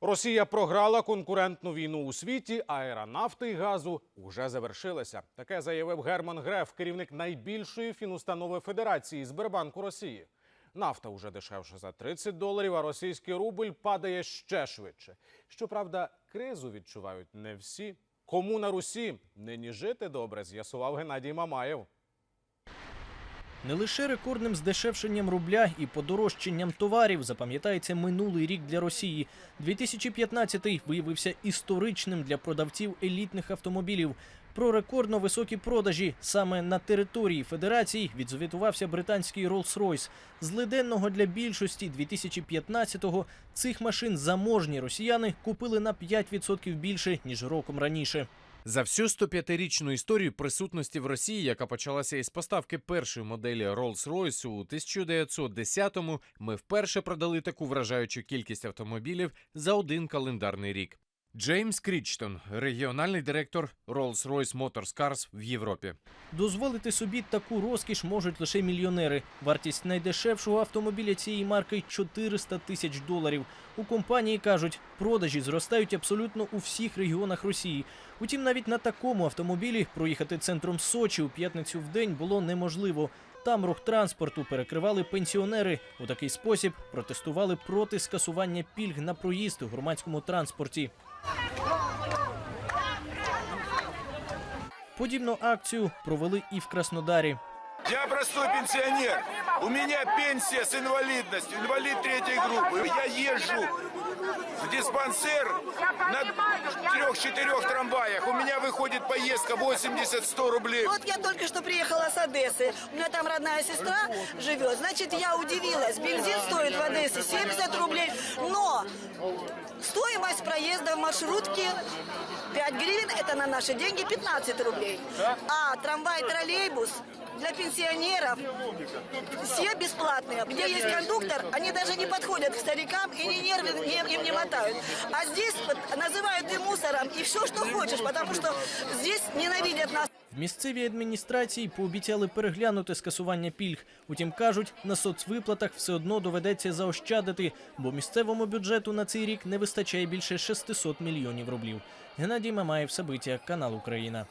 Росія програла конкурентну війну у світі, а ера нафти і газу вже завершилася. Таке заявив Герман Греф, керівник найбільшої фінустанови Федерації Сбербанку Росії. Нафта уже дешевше за 30 доларів, а російський рубль падає ще швидше. Щоправда, кризу відчувають не всі. Кому на Русі нині жити добре, з'ясував Геннадій Мамаєв. Не лише рекордним здешевшенням рубля і подорожчанням товарів запам'ятається минулий рік для Росії. 2015-й виявився історичним для продавців елітних автомобілів. Про рекордно високі продажі саме на території федерації відзвітувався британський Rolls-Royce. З леденного для більшості 2015-го цих машин заможні росіяни купили на 5% більше ніж роком раніше. За всю 105-річну історію присутності в Росії, яка почалася із поставки першої моделі Rolls-Royce у 1910-му, ми вперше продали таку вражаючу кількість автомобілів за один календарний рік. Джеймс Крічтон, регіональний директор Rolls-Royce Motors Cars в Європі. Дозволити собі таку розкіш можуть лише мільйонери. Вартість найдешевшого автомобіля цієї марки 400 тисяч доларів. У компанії кажуть, продажі зростають абсолютно у всіх регіонах Росії. Утім, навіть на такому автомобілі проїхати центром Сочі у п'ятницю в день було неможливо. Там рух транспорту перекривали пенсіонери. У такий спосіб протестували проти скасування пільг на проїзд у громадському транспорті. Подібну акцію провели і в Краснодарі. Я простой пенсионер. У меня пенсия с инвалидностью, инвалид третьей группы. Я езжу в диспансер на трех-четырех трамваях. У меня выходит поездка 80-100 рублей. Вот я только что приехала с Одессы. У меня там родная сестра живет. Значит, я удивилась. Бензин стоит в Одессе 70 рублей. Но стоимость проезда в маршрутке 5 гривен, это на наши деньги 15 рублей. А трамвай, троллейбус для пенсионеров все бесплатные. Где есть кондуктор, они даже не подходят к старикам и не нервы не- им не мотают. А здесь вот называют и мусором, и все, что хочешь, потому что здесь ненавидят нас. В місцевій адміністрації пообіцяли переглянути скасування пільг. Утім, кажуть, на соцвиплатах все одно доведеться заощадити, бо місцевому бюджету на цей рік не вистачає більше 600 мільйонів рублів. Геннадій Мамаєв, Сабиття, канал Україна.